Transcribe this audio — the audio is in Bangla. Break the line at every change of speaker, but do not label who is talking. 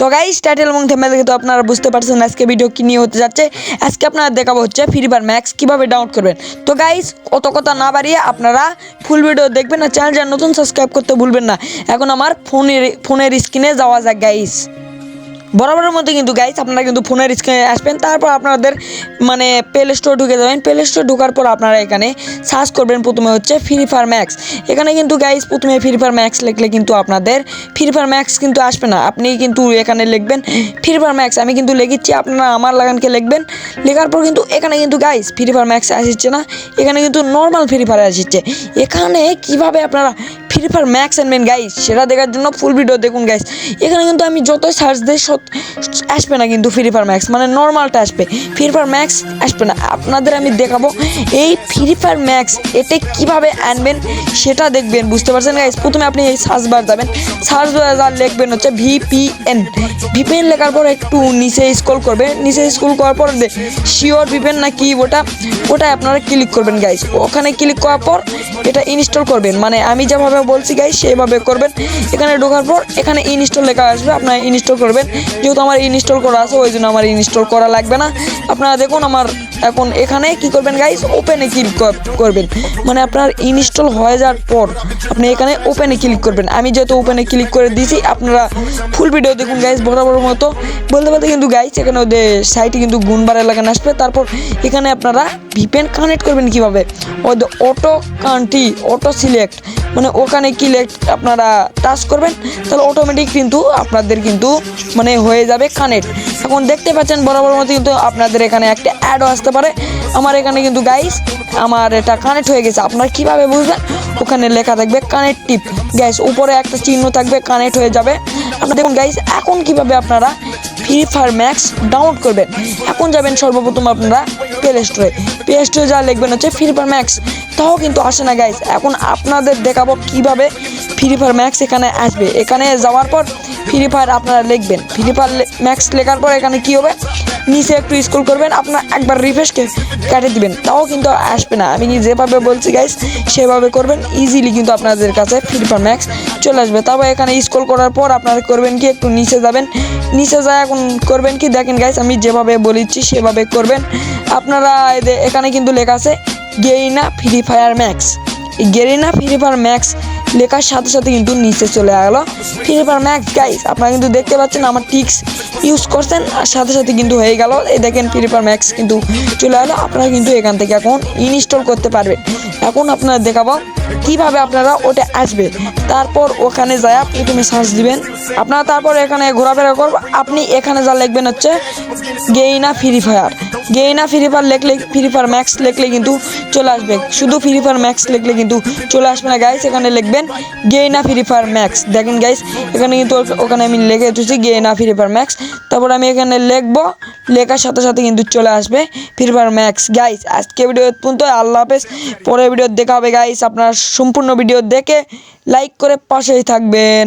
তো গাইস টাইটেল এবং থেমেল দেখে তো আপনারা বুঝতে পারছেন আজকে ভিডিও কী নিয়ে হতে যাচ্ছে। আজকে আপনারা দেখাবো হচ্ছে ফ্রি ফায়ার ম্যাক্স কীভাবে ডাউনলোড করবেন। তো গাইস অত কথা না বাড়িয়ে আপনারা ফুল ভিডিও দেখবেন আর চ্যানেলটা নতুন সাবস্ক্রাইব করতে ভুলবেন না। এখন আমার ফোনের ফোনের স্ক্রিনে যাওয়া যাক গাইস বরাবরের মধ্যে কিন্তু গাইস আপনারা কিন্তু ফোনের স্ক্রিনে আসবেন, তারপর আপনাদের মানে প্লে স্টোর ঢুকে যাবেন। প্লে স্টোর ঢোকার পর আপনারা এখানে সার্চ করবেন, প্রথমে হচ্ছে ফ্রি ফায়ার ম্যাক্স এখানে কিন্তু গাইস প্রথমে ফ্রি ফায়ার ম্যাক্স লিখলে কিন্তু আপনাদের ফ্রি ফায়ার ম্যাক্স কিন্তু আসবে না। আপনি কিন্তু এখানে লিখবেন ফ্রি ফায়ার ম্যাক্স আমি কিন্তু লিখেছি, আপনারা আমার লাগানকে লিখবেন। লেখার পর কিন্তু এখানে কিন্তু গাইস ফ্রি ফায়ার ম্যাক্স আসছে না। এখানে কিন্তু নর্মাল ফ্রি ফায়ার আসছে। এখানে কীভাবে আপনারা ফ্রি ফায়ার ম্যাক্স আনবেন গাইস সেটা দেখার জন্য ফুল ভিডিও দেখুন গাইস এখানে কিন্তু আমি যতই সার্চ দিই, সত আসবে না কিন্তু ফ্রি ফায়ার ম্যাক্স মানে নর্মালটা আসবে। ফ্রি ফায়ার ম্যাক্স আসবে না। আপনাদের আমি দেখাবো এই ফ্রি ফায়ার ম্যাক্স এতে কীভাবে আনবেন সেটা দেখবেন, বুঝতে পারছেন গাইস প্রথমে আপনি এই সার্চ বার যাবেন। সার্চ বার লিখবেন হচ্ছে ভিপিএন ভিপিএন লেখার পর একটু নিচে স্ক্রল করবে। নিচে স্ক্রল করার পর শিওর ভিপিএন না কি ওটা ওটা আপনারা ক্লিক করবেন গাইস ওখানে ক্লিক করার পর এটা ইনস্টল করবেন। মানে আমি যেভাবে বলছি গাইস সেভাবে করবেন। এখানে ঢোকার পর এখানে ইনস্টল লেখা আসবে, আপনারা ইনস্টল করবেন। যেহেতু আমার ইনস্টল করা আছে, ওই জন্য আমার ইনস্টল করা লাগবে না। আপনারা দেখুন আমার এখন এখানে কি করবেন গাইস ওপেনে ক্লিক করবেন। মানে আপনার ইনস্টল হয়ে যাওয়ার পর আপনি এখানে ওপেনে ক্লিক করবেন। আমি যেহেতু ওপেনে ক্লিক করে দিয়েছি, আপনারা ফুল ভিডিও দেখুন গাইস বরাবর মতো। বলতে বলতে কিন্তু গাইস এখানে ওদের সাইটে কিন্তু গুনবার লাগানো আসবে। তারপর এখানে আপনারা ভিপেন কানেক্ট করবেন কীভাবে? ওদের অটো কান্ট্রি অটো সিলেক্ট মানে ওখানে সিলেক্ট আপনারা টাচ করবেন, তাহলে অটোমেটিক কিন্তু আপনাদের কিন্তু মানে হয়ে যাবে কানেক্ট এখন দেখতে পাচ্ছেন বরাবর মতো কিন্তু আপনাদের এখানে একটা অ্যাডও আসতে পারে। আমার এখানে কিন্তু গাইস আমার এটা কানেক্ট হয়ে গেছে। আপনারা কীভাবে বুঝবেন? ওখানে লেখা থাকবে কানেক্ট টিপ গ্যাস উপরে একটা চিহ্ন থাকবে কানেক্ট হয়ে যাবে। আপনারা দেখুন গাইস এখন কীভাবে আপনারা ফ্রি ফায়ার ম্যাক্স ডাউনলোড করবেন। এখন যাবেন সর্বপ্রথম আপনারা প্লে স্টোরে প্লে স্টোরে যা লিখবেন হচ্ছে ফ্রি ফায়ার ম্যাক্স তাও কিন্তু আসে না গাইস এখন আপনাদের দেখাবো কীভাবে ফ্রি ফায়ার ম্যাক্স এখানে আসবে। এখানে যাওয়ার পর ফ্রি ফায়ার আপনারা লিখবেন। ফ্রি ফায়ার ম্যাক্স লেখার পর এখানে কি হবে? নিচে একটু স্কুল করবেন, আপনার একবার রিফ্রেশকে কেটে দিবেন। তাও কিন্তু আসবে না। আমি যেভাবে বলছি গাইস সেভাবে করবেন। ইজিলি কিন্তু আপনাদের কাছে ফ্রি ফায়ার ম্যাক্স চলে আসবে। তারপর এখানে স্কুল করার পর আপনারা করবেন কি, একটু নিচে যাবেন। নিচে যায় এখন করবেন কি? দেখেন গাইস আমি যেভাবে বলেছি, সেভাবে করবেন। আপনারা এখানে কিন্তু লেখা আছে Garena free fire max. Garena free fire max লেখার সাথে সাথে কিন্তু নিচে চলে গেলো। ফ্রি ফায়ার ম্যাক্স গাইস আপনারা কিন্তু দেখতে পাচ্ছেন আমার টিক্স ইউজ করছেন। আর সাথে সাথে কিন্তু হয়ে গেল। এই দেখেন ফ্রি ফায়ার ম্যাক্স কিন্তু চলে এলো। আপনারা কিন্তু এখান থেকে এখন ইনস্টল করতে পারবেন। এখন আপনারা দেখাবো কীভাবে আপনারা ওটা আসবে। তারপর ওখানে যায় প্রথমে সার্চ দিবেন। আপনারা তারপর এখানে ঘোরাফেরা করব। আপনি এখানে যা লিখবেন হচ্ছে Garena free fire Garena free fire লিখলে ফ্রি ফায়ার ম্যাক্স লিখলে কিন্তু চলে আসবে। শুধু ফ্রি ফায়ার ম্যাক্স লিখলে কিন্তু চলে আসবে না গাইস এখানে লিখবেন গেইনা ফ্রি ফায়ার ম্যাক্স দেখেন গাইস এখানে কিন্তু ওখানে আমি লিখে দিচ্ছি গেইনা ফ্রি ফায়ার ম্যাক্স তারপর আমি এখানে লিখব। লেখার সাথে সাথে কিন্তু চলে আসবে। ফ্রি ফায়ার ম্যাক্স গাইস আজকে ভিডিও পর্যন্ত আল্লাহ হাফেজ। পরের ভিডিও দেখা হবে গাইস আপনার সম্পূর্ণ ভিডিও দেখে লাইক করে পাশেই থাকবেন।